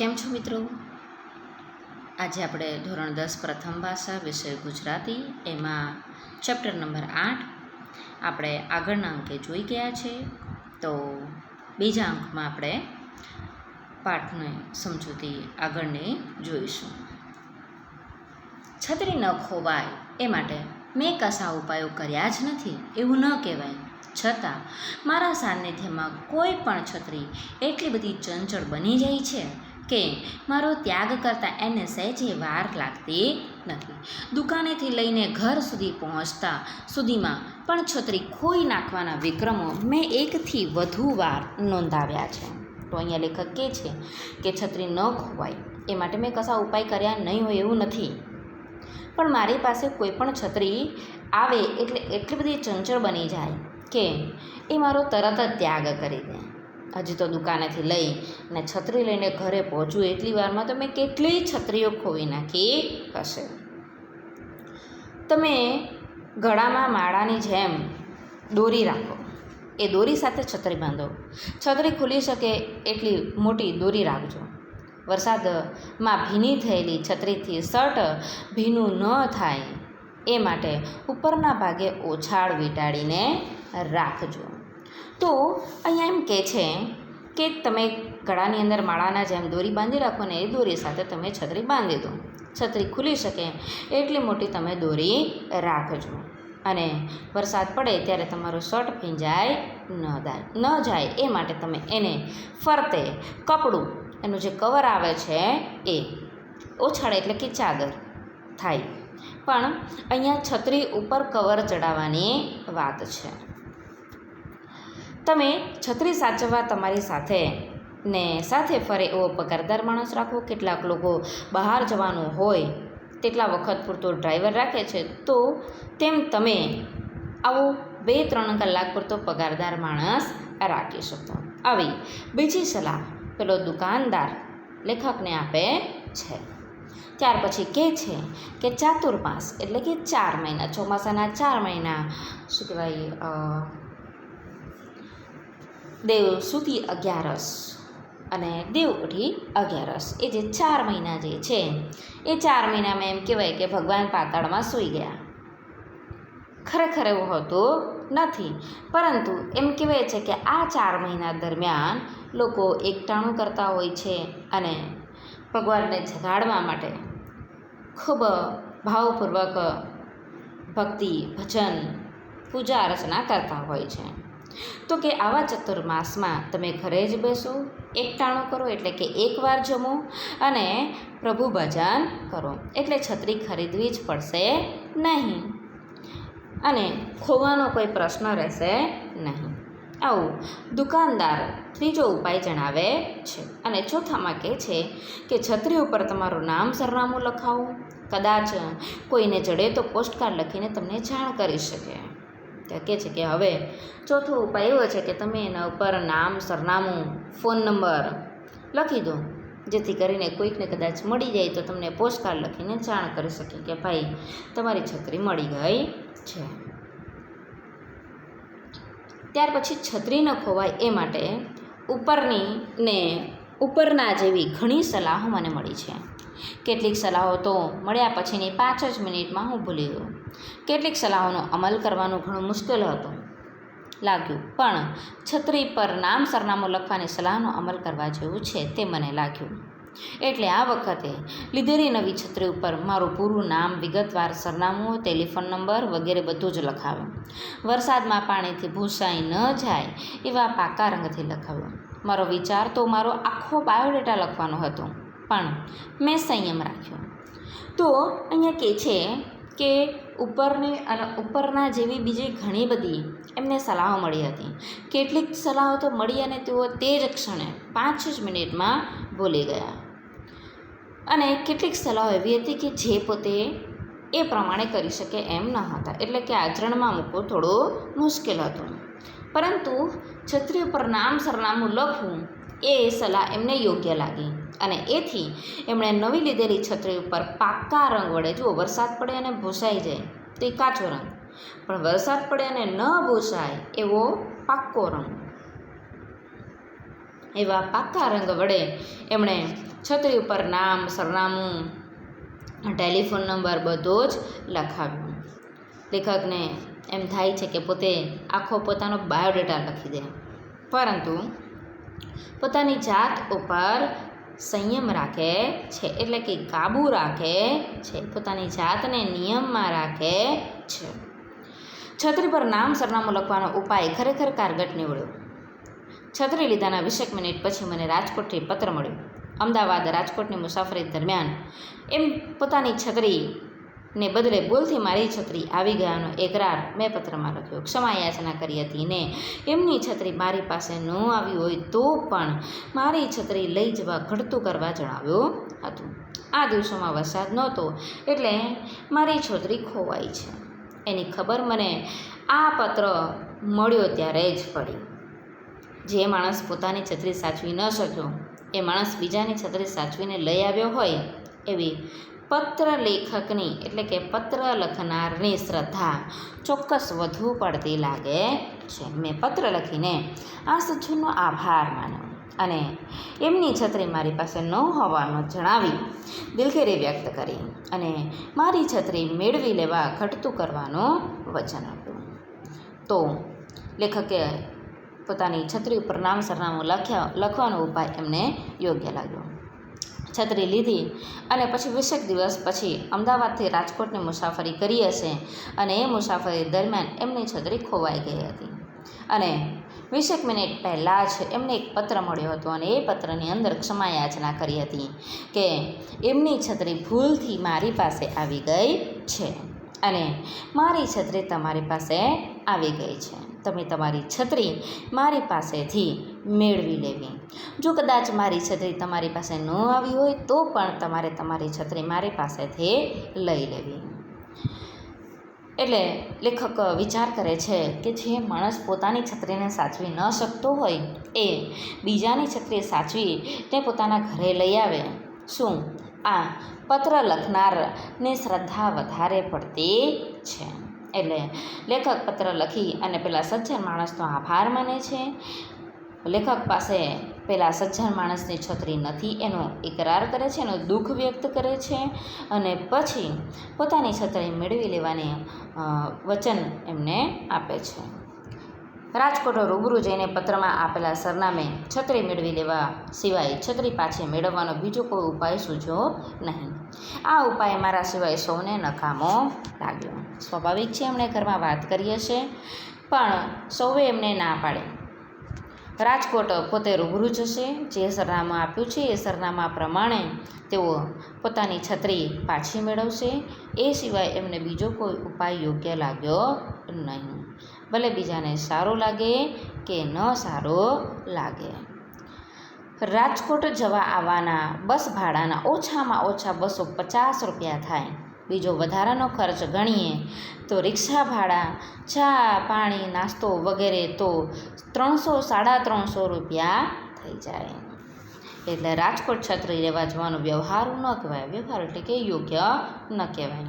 કેમ છો મિત્રો? આજે આપણે ધોરણ દસ પ્રથમ ભાષા વિષય ગુજરાતી, એમાં ચેપ્ટર નંબર આઠ આપણે આગળના અંકે જોઈ ગયા છે. તો બીજા અંકમાં આપણે પાઠને સમજૂતી આગળની જોઈશું. છત્રી ન ખોવાય એ માટે મેં કશા ઉપાયો કર્યા જ નથી, એવું ન કહેવાય. છતાં મારા સાનિધ્યમાં કોઈ પણ છત્રી એટલી બધી ચંચળ બની જાય છે કે મારો ત્યાગ કરતાં એને સહેજે વાર લાગતી નથી. દુકાનેથી લઈને ઘર સુધી પહોંચતા સુધીમાં પણ છત્રી ખોઈ નાખવાના વિક્રમો મેં એકથી વધુ વાર નોંધાવ્યા છે. તો અહીંયા લેખક કહે છે કે છત્રી ન ખોવાય, એ માટે મેં કશા ઉપાય કર્યા નહીં હોય એવું નથી. પણ મારી પાસે કોઈ પણ છત્રી આવે એટલે એટલી બધી ચંચળ બની જાય કે એ મારો તરત જ ત્યાગ કરી દે. હજી તો દુકાનેથી લઈ અને છત્રી લઈને ઘરે પહોંચું એટલી વારમાં તો મેં કેટલી છત્રીઓ ખોવી નાખી હશે. તમે ગળામાં માળાની જેમ દોરી રાખો. એ દોરી સાથે છત્રી બાંધો. છત્રી ખુલી શકે એટલી મોટી દોરી રાખજો. વરસાદમાં ભીની થયેલી છત્રીથી શર્ટ ભીનું ન થાય. એ માટે ઉપરના ભાગે ઓછાળ વીંટાળીને રાખજો. તો અહીંયા એમ કહે છે કે તમે ગળાની અંદર માળાના જેમ દોરી બાંધી રાખો ને એ દોરી સાથે તમે છત્રી બાંધી દો. છત્રી ખુલી શકે એટલી મોટી તમે દોરી રાખજો. અને વરસાદ પડે ત્યારે તમારું શર્ટ ભીંજાય ન જાય ન જાય. એ માટે તમે એને ફરતે કપડું. એનું જે કવર આવે છે એ ઓછાળે એટલે કે ચાદર થાય. પણ અહીંયા છત્રી ઉપર કવર ચડાવવાની વાત છે. તમે છત્રી સાચવવા તમારી સાથે ને સાથે ફરે એવો પગારદાર માણસ રાખો કેટલાક લોકો બહાર જવાનું હોય, તેટલા વખત પૂરતો ડ્રાઈવર રાખે છે, તો તેમ તમે આવો બે ત્રણ કલાક પૂરતો પગારદાર માણસ રાખી શકો. આવી બીજી સલાહ પેલો દુકાનદાર લેખકને આપે છે. ત્યાર પછી કહે છે કે ચાતુર્માસ એટલે કે ચાર મહિના, ચોમાસાના ચાર મહિના શું કહેવાય દેવ સુધી અગિયારસ અને દેવ ઉઠી અગિયારસ. એ જે ચાર મહિના જે છે, એ ચાર મહિનામાં એમ કહેવાય કે ભગવાન પાતાળમાં સૂઈ ગયા. ખરેખર એવું હોતું નથી. પરંતુ એમ કહેવાય છે કે આ ચાર મહિના દરમિયાન લોકો એકટાણું કરતા હોય છે અને ભગવાનને જગાડવા માટે ખૂબ ભાવપૂર્વક ભક્તિ, ભજન, પૂજા અર્ચના કરતા હોય છે. તો કે આવા ચતુર્માસમાં તમે ઘરે જ બેસો એકટાણું કરો એટલે કે એકવાર જમો અને પ્રભુ ભજન કરો. એટલે છત્રી ખરીદવી જ પડશે નહીં. અને ખોવાનો કોઈ પ્રશ્ન રહેશે નહીં. આવું દુકાનદાર ત્રીજો ઉપાય જણાવે છે. અને ચોથામાં કહે છે કે છત્રી ઉપર તમારું નામ સરનામું લખાવો. કદાચ કોઈને જડે તો પોસ્ટકાર્ડ લખીને તમને જાણ કરી શકે. કહે છે કે હવે ચોથો ઉપાય એવો છે કે તમે એના ઉપર નામ, સરનામું, ફોન નંબર લખી દો. જેથી કરીને કોઈકને કદાચ મળી જાય તો તમને પોસ્ટકાર્ડ લખીને જાણ કરી શકે કે ભાઈ, તમારી છત્રી મળી ગઈ છે. ત્યાર પછી છત્રી ન ખોવાય એ માટે ઉપરની ને ઉપરના જેવી ઘણી સલાહો મને મળી છે. કેટલીક સલાહો તો મળ્યા પછીની પાંચ જ મિનિટમાં હું ભૂલી ગયો. કેટલીક સલાહોનો અમલ કરવાનું ઘણું મુશ્કેલ હતું. લાગ્યું, પણ છત્રી પર નામ સરનામું લખવાની સલાહનો અમલ કરવા જેવું છે તે મને લાગ્યું. એટલે આ વખતે લીધેલી નવી છત્રી ઉપર મારું પૂરું નામ, વિગતવાર સરનામું, ટેલિફોન નંબર વગેરે બધું જ લખાવ્યું. વરસાદમાં પાણીથી ભૂસાઈ ન જાય એવા પાકા રંગથી લખાવ્યું. મારો વિચાર તો મારો આખો બાયોડેટા લખવાનો હતો. પણ મેં સંયમ રાખ્યો. તો અહીંયા કહે છે કે ઉપરની અને ઉપરના જેવી બીજી ઘણી બધી એમને સલાહો મળી હતી. કેટલીક સલાહો તો મળી અને તેઓ તે જ ક્ષણે પાંચ જ મિનિટમાં ભૂલી ગયા. અને કેટલીક સલાહો એવી હતી કે જે પોતે એ પ્રમાણે કરી શકે એમ ન હતા. એટલે કે આચરણમાં મૂકવું થોડું મુશ્કેલ હતું. પરંતુ છત્રી ઉપર નામ સરનામું લખવું એ સલાહ એમને યોગ્ય લાગી. અને એથી એમણે નવી લીધેલી છત્રી ઉપર પાકા રંગ વડે જુઓ, વરસાદ પડે અને ભૂસાઈ જાય. તો એ કાચો રંગ. પણ વરસાદ પડે અને ન ભૂસાય એવો પાક્કો રંગ. એવા પાકા રંગ વડે એમણે છત્રી ઉપર નામ, સરનામું, ટેલિફોન નંબર બધો જ લખાવ્યો. લેખકને એમ થાય છે કે પોતે આખો પોતાનો બાયોડેટા લખી દે. પરંતુ પોતાની જાત ઉપર સંયમ રાખે છે, એટલે કે કાબૂ રાખે છે, પોતાની જાતને નિયમમાં રાખે છે. છત્રી પર નામ સરનામું લખવાનો ઉપાય ખરેખર કારગટ નીવડ્યો. છત્રી લીધાના વીસેક મિનિટ પછી મને રાજકોટથી પત્ર મળ્યો. અમદાવાદ રાજકોટની મુસાફરી દરમિયાન એમ પોતાની છત્રીને બદલે ભૂલથી મારી છત્રી આવી ગયાનો એકરાર મેં પત્રમાં લખ્યો, ક્ષમા યાચના કરી હતી ને એમની છત્રી મારી પાસે ન આવી હોય તો પણ મારી છત્રી લઈ જવા ઘડતું કરવા જણાવ્યું હતું. આ દિવસોમાં વરસાદ નહોતો એટલે મારી છત્રી ખોવાઈ છે. એની ખબર મને આ પત્ર મળ્યો ત્યારે જ પડી. જે માણસ પોતાની છત્રી સાચવી ન શક્યો, એ માણસ બીજાની છત્રી સાચવીને લઈ આવ્યો હોય એવી પત્ર લેખકની એટલે કે પત્ર લખનારની શ્રદ્ધા ચોક્કસ વધુ પડતી લાગે છે. મેં પત્ર લખીને આ સજ્જનનો આભાર માન્યો અને એમની છત્રી મારી પાસે ન હોવાનું જણાવી દિલગીરી વ્યક્ત કરી અને મારી છત્રી મેળવી લેવા ઘટતું કરવાનું વચન આપ્યું. તો લેખકે પોતાની છત્રી ઉપર નામ સરનામું લખ્યા, લખવાનો ઉપાય એમને યોગ્ય લાગ્યો. છત્રી લીધી અને પછી વીસેક દિવસ પછી અમદાવાદથી રાજકોટની મુસાફરી કરી હશે અને એ મુસાફરી દરમિયાન એમની છત્રી ખોવાઈ ગઈ હતી. અને વીસેક મિનિટ પહેલાં જ એમને એક પત્ર મળ્યો હતો અને એ પત્રની અંદર ક્ષમા યાચના કરી હતી કે એમની છત્રી ભૂલથી મારી પાસે આવી ગઈ છે. અને મારી છત્રી તમારી પાસે આવી ગઈ છે. તમે તમારી છત્રી મારી પાસેથી મેળવી લેવી. જો કદાચ મારી છત્રી તમારી પાસે ન આવી હોય, તો પણ તમારે તમારી છત્રી મારી પાસેથી લઈ લેવી. એટલે લેખક વિચાર કરે છે કે જે માણસ પોતાની છત્રીને સાચવી ન શકતો હોય, એ બીજાની છત્રી સાચવી તે પોતાના ઘરે લઈ આવે. શું? આ પત્ર લખનારને શ્રદ્ધા વધારે પડતી છે. એટલે લેખક પત્ર લખી અને પેલા સજ્જન માણસનો આભાર માને છે. લેખક પાસે પેલા સજ્જન માણસની છત્રી નથી, એનો ઇકરાર કરે છે, એનું દુઃખ વ્યક્ત કરે છે અને પછી પોતાની છત્રી મેળવી લેવાની વચન એમને આપે છે. રાજકોટ રૂબરૂ જઈને પત્રમાં આપેલા સરનામે છત્રી મેળવી લેવા સિવાય છત્રી પાછી મેળવવાનો બીજો કોઈ ઉપાય સૂચવો નહીં. આ ઉપાય મારા સિવાય સૌને નકામો લાગ્યો. સ્વાભાવિક છે એમણે ઘરમાં વાત કરી હશે, પણ સૌએ એમને ના પાડે. રાજકોટ પોતે રૂબરૂ જશે, જે સરનામું આપ્યું છે એ સરનામા પ્રમાણે તેઓ પોતાની છત્રી પાછી મેળવશે, એ સિવાય એમને બીજો કોઈ ઉપાય યોગ્ય લાગ્યો નહીં. ભલે બીજાને સારો લાગે કે ન સારો લાગે. રાજકોટ જવા આવવાના બસ ભાડાના ઓછામાં ઓછા બસો પચાસ રૂપિયા થાય. બીજો વધારાનો ખર્ચ ગણીએ તો રિક્ષા ભાડા, ચા, પાણી, નાસ્તો વગેરે તો ત્રણસો સાડા ત્રણસો રૂપિયા થઈ જાય. એટલે રાજકોટ છત્રી રહેવા જવાનો વ્યવહાર ન કહેવાય, વ્યવહાર એટલે કે યોગ્ય ન કહેવાય.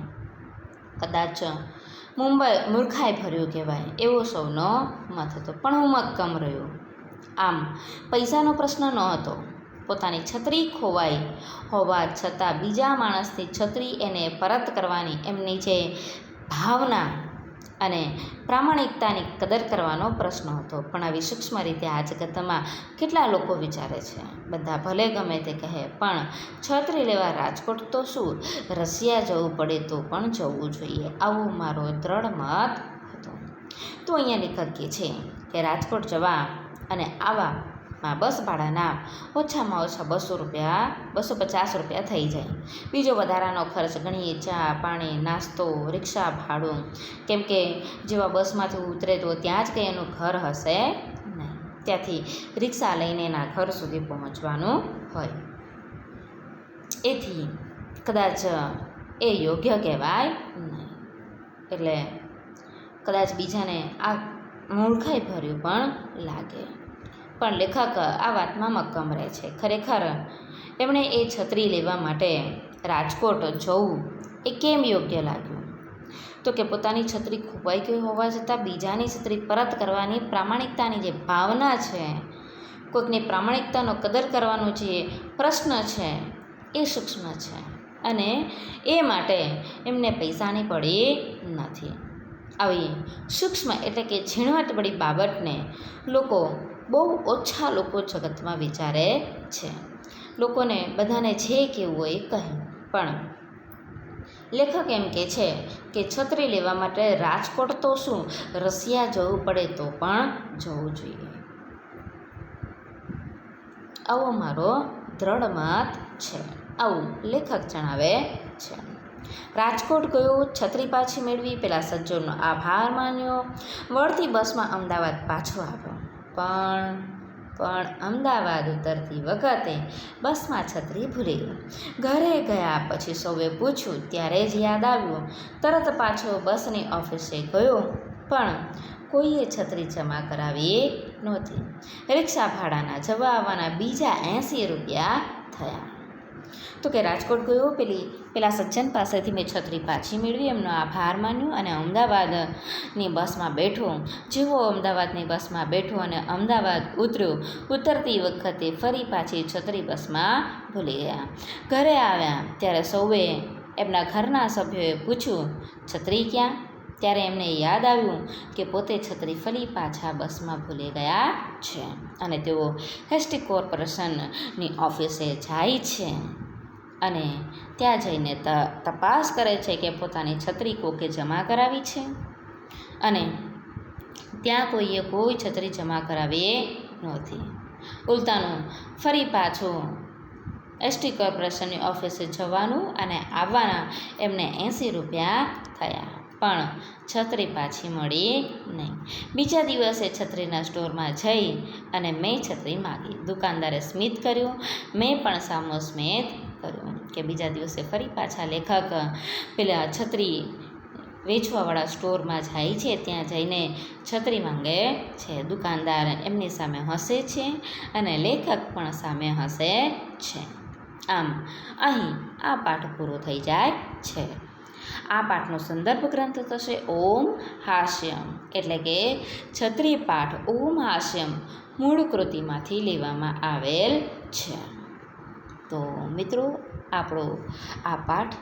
કદાચ મુંબઈ મૂર્ખાઈ ભર્યું કહેવાય, એવો સૌનો મત હતો. પણ હું મક્કમ રહ્યો. આમ, પૈસાનો પ્રશ્ન ન હતો. પોતાની છત્રી ખોવાઈ હોવા છતાં બીજા માણસની છત્રી એને પરત કરવાની એમની જે ભાવના અને પ્રામાણિકતાની કદર કરવાનો પ્રશ્ન હતો. પણ આવી સૂક્ષ્મ રીતે આ જગતમાં કેટલા લોકો વિચારે છે? બધા ભલે ગમે તે કહે, પણ છત્રી લેવા રાજકોટ તો શું? રશિયા જવું પડે તો પણ જવું જોઈએ. આવો મારો દ્રઢ મત હતો. તો અહીંયા લેખક કહે છે કે રાજકોટ જવા અને આવવામાં બસ ભાડાના ઓછામાં ઓછા બસો રૂપિયા, બસો પચાસ રૂપિયા થઈ જાય. બીજો વધારાનો ખર્ચ ગણીએ ચા, પાણી, નાસ્તો, રિક્ષા, ભાડું. કેમ કે જેવા બસમાંથી ઉતરે તો ત્યાં જ કંઈ એનું ઘર હશે નહીં. ત્યાંથી રિક્ષા લઈને એના ઘર સુધી પહોંચવાનું હોય. એથી કદાચ એ યોગ્ય કહેવાય નહીં. એટલે કદાચ બીજાને આ મૂર્ખાઈ ભર્યું પણ લાગે. પણ લેખક આ વાતમાં મક્કમ રહે છે. ખરેખર એમણે એ છત્રી લેવા માટે રાજકોટ જવું એ કેમ યોગ્ય લાગ્યું? તો કે પોતાની છત્રી ખોવાઈ ગઈ હોવા છતાં બીજાની છત્રી પરત કરવાની પ્રામાણિકતાની જે ભાવના છે, કોઈકની પ્રામાણિકતાનો કદર કરવાનો જે પ્રશ્ન છે, એ સૂક્ષ્મ છે અને એ માટે એમને પૈસાની પડી નથી. આવી સૂક્ષ્મ એટલે કે ઝીણવટવાળી બાબતને લોકો બહુ ઓછા લોકો જગતમાં વિચારે છે. લોકોને બધાને જે કહેવું હોય એ કહે. પણ લેખક એમ કે છે કે છત્રી લેવા માટે રાજકોટ તો શું? રશિયા જવું પડે તો પણ જવું જોઈએ. આવો મારો દ્રઢ મત છે. આવું લેખક જણાવે છે. રાજકોટ ગયો, છત્રી પાછી મેળવી, પેલા સજ્જનનો આભાર માન્યો. વળતી બસમાં અમદાવાદ પાછો આવ્યો. પણ પણ અમદાવાદ ઉતરતી વખતે બસમાં છત્રી ભૂલી ગઈ ઘરે ગયા પછી સૌએ પૂછ્યું, ત્યારે જ યાદ આવ્યું? તરત પાછો બસની ઓફિસે ગયો, પણ કોઈએ છત્રી જમા કરાવી નહોતી. રિક્ષા ભાડાના જવા આવવાના બીજા એંસી રૂપિયા થયા. તો કે રાજકોટ ગયો, પેલી, પેલા સજ્જન પાસેથી મેં છત્રી પાછી મેળવી, એમનો આભાર માન્યો અને અમદાવાદની બસમાં બેઠો. જેવો અમદાવાદની બસમાં બેઠો અને અમદાવાદ ઉતર્યો, ઉતરતી વખતે ફરી પાછી છત્રી બસમાં ભૂલી ગયા. ઘરે આવ્યા ત્યારે સૌએ એમના ઘરના સભ્યોએ પૂછ્યું, છત્રી ક્યાં? ત્યારે એમને યાદ આવ્યું કે પોતે છત્રી ફરી પાછા બસમાં ભૂલી ગયા છે અને તેઓ હેસ્ટી કોર્પોરેશનની ઓફિસે જાય છે. અને ત્યાં જઈને ત, તપાસ કરે છે કે પોતાની છત્રી કોકે જમા કરાવી છે. અને ત્યાં કોઈએ કોઈ છત્રી જમા કરાવી નહોતી. ઉલટાનું ફરી પાછું એસટી કોર્પોરેશનની ઓફિસે જવાનું અને આવવાના એમને એંસી રૂપિયા થયા. પણ છત્રી પાછી મળી નહીં. બીજા દિવસે છત્રીના સ્ટોરમાં જઈ અને મેં છત્રી માગી. દુકાનદારે સ્મિત કર્યું. મેં પણ સામો સ્મિત કર્યું. કે બીજા દિવસે ફરી પાછા લેખક પેલા છત્રી વેચવાવાળા સ્ટોરમાં જાય છે. ત્યાં જઈને છત્રી માંગે છે. દુકાનદાર એમની સામે હસે છે અને લેખક પણ સામે હસે છે. આમ અહીં આ પાઠ પૂરો થઈ જાય છે. આ પાઠનો સંદર્ભ ગ્રંથ થશે ઓમ હાસ્યમ. એટલે કે છત્રી પાઠ ઓમ હાસ્યમ મૂળ કૃતિમાંથી લેવામાં આવેલ છે. તો મિત્રો, આપણો આ પાઠ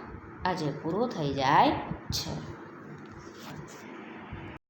આજે પૂરો થઈ જાય છે.